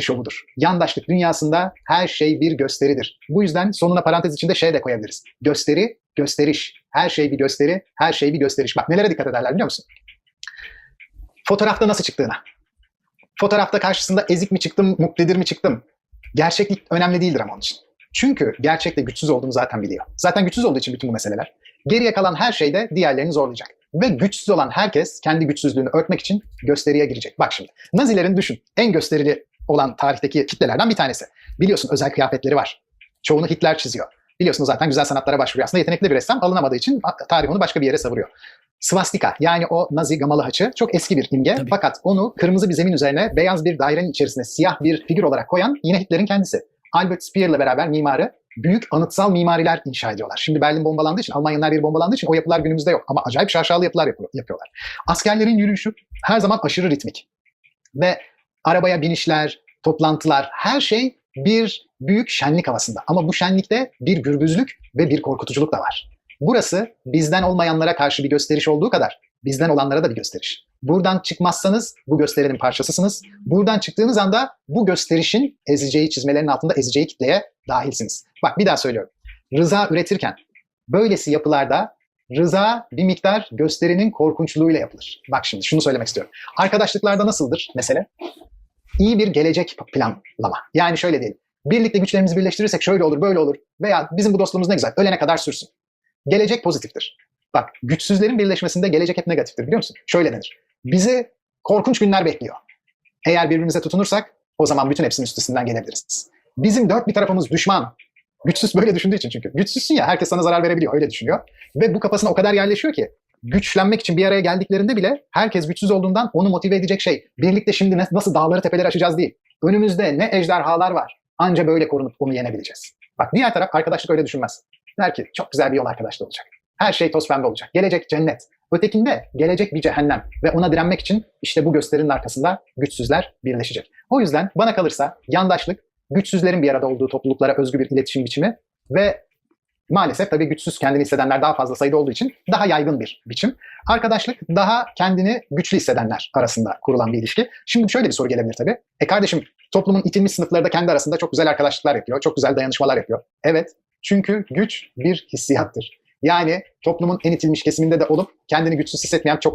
şovudur. Yandaşlık dünyasında her şey bir gösteridir. Bu yüzden sonuna parantez içinde şey de koyabiliriz. Gösteri, gösteriş. Her şey bir gösteri, her şey bir gösteriş. Bak nelere dikkat ederler biliyor musun? Fotoğrafta nasıl çıktığına. Fotoğrafta karşısında ezik mi çıktım, muktedir mi çıktım? Gerçeklik önemli değildir ama onun için. Çünkü gerçekte güçsüz olduğunu zaten biliyor. Zaten güçsüz olduğu için bütün bu meseleler. Geriye kalan her şey de diğerlerini zorlayacak. Ve güçsüz olan herkes kendi güçsüzlüğünü örtmek için gösteriye girecek. Bak şimdi. Nazilerin düşün. En gösterili olan tarihteki kitlelerden bir tanesi. Biliyorsun özel kıyafetleri var. Çoğunu Hitler çiziyor. Biliyorsunuz zaten güzel sanatlara başvuruyor. Aslında yetenekli bir ressam alınamadığı için tarih onu başka bir yere savuruyor. Svastika yani o Nazi gamalı haçı çok eski bir imge. Tabii. Fakat onu kırmızı bir zemin üzerine beyaz bir dairenin içerisine siyah bir figür olarak koyan yine Hitler'in kendisi. Albert Speer'le beraber mimarı büyük anıtsal mimariler inşa ediyorlar. Şimdi Berlin bombalandığı için, Almanya'nın her yeri bombalandığı için o yapılar günümüzde yok. Ama acayip şaşalı yapılar yapıyor- yapıyorlar. Askerlerin yürüyüşü her zaman aşırı ritmik. Ve arabaya binişler, toplantılar, her şey bir büyük şenlik havasında. Ama bu şenlikte bir gürbüzlük ve bir korkutuculuk da var. Burası bizden olmayanlara karşı bir gösteriş olduğu kadar bizden olanlara da bir gösteriş. Buradan çıkmazsanız bu gösterinin parçasısınız. Buradan çıktığınız anda bu gösterişin ezeceği çizmelerin altında ezeceği kitleye dahilsiniz. Bak bir daha söylüyorum. Rıza üretirken böylesi yapılarda rıza bir miktar gösterinin korkunçluğuyla yapılır. Bak şimdi şunu söylemek istiyorum. Arkadaşlıklarda nasıldır mesele? İyi bir gelecek planlama. Yani şöyle diyelim. Birlikte güçlerimizi birleştirirsek şöyle olur, böyle olur. Veya bizim bu dostluğumuz ne güzel, ölene kadar sürsün. Gelecek pozitiftir. Bak güçsüzlerin birleşmesinde gelecek hep negatiftir biliyor musun? Şöyle denir. Bizi korkunç günler bekliyor. Eğer birbirimize tutunursak o zaman bütün hepsinin üstesinden gelebiliriz. Bizim dört bir tarafımız düşman. Güçsüz böyle düşündüğü için çünkü. Güçsüzsün ya herkes sana zarar verebiliyor öyle düşünüyor. Ve bu kafasına o kadar yerleşiyor ki güçlenmek için bir araya geldiklerinde bile herkes güçsüz olduğundan onu motive edecek şey birlikte şimdi nasıl dağları tepeleri aşacağız değil. Önümüzde ne ejderhalar var. Anca böyle korunup onu yenebileceğiz. Bak diğer taraf arkadaşlık öyle düşünmez. Der ki çok güzel bir yol arkadaşlığı olacak. Her şey toz pembe olacak. Gelecek cennet. Ötekinde gelecek bir cehennem. Ve ona direnmek için işte bu gösterinin arkasında güçsüzler birleşecek. O yüzden bana kalırsa yandaşlık güçsüzlerin bir arada olduğu topluluklara özgü bir iletişim biçimi ve maalesef tabii güçsüz kendini hissedenler daha fazla sayıda olduğu için daha yaygın bir biçim. Arkadaşlık daha kendini güçlü hissedenler arasında kurulan bir ilişki. Şimdi şöyle bir soru gelebilir tabii. E kardeşim toplumun itilmiş sınıfları da kendi arasında çok güzel arkadaşlıklar yapıyor. Çok güzel dayanışmalar yapıyor. Evet. Çünkü güç bir hissiyattır. Yani toplumun en itilmiş kesiminde de olup kendini güçsüz hissetmeyen çok fazla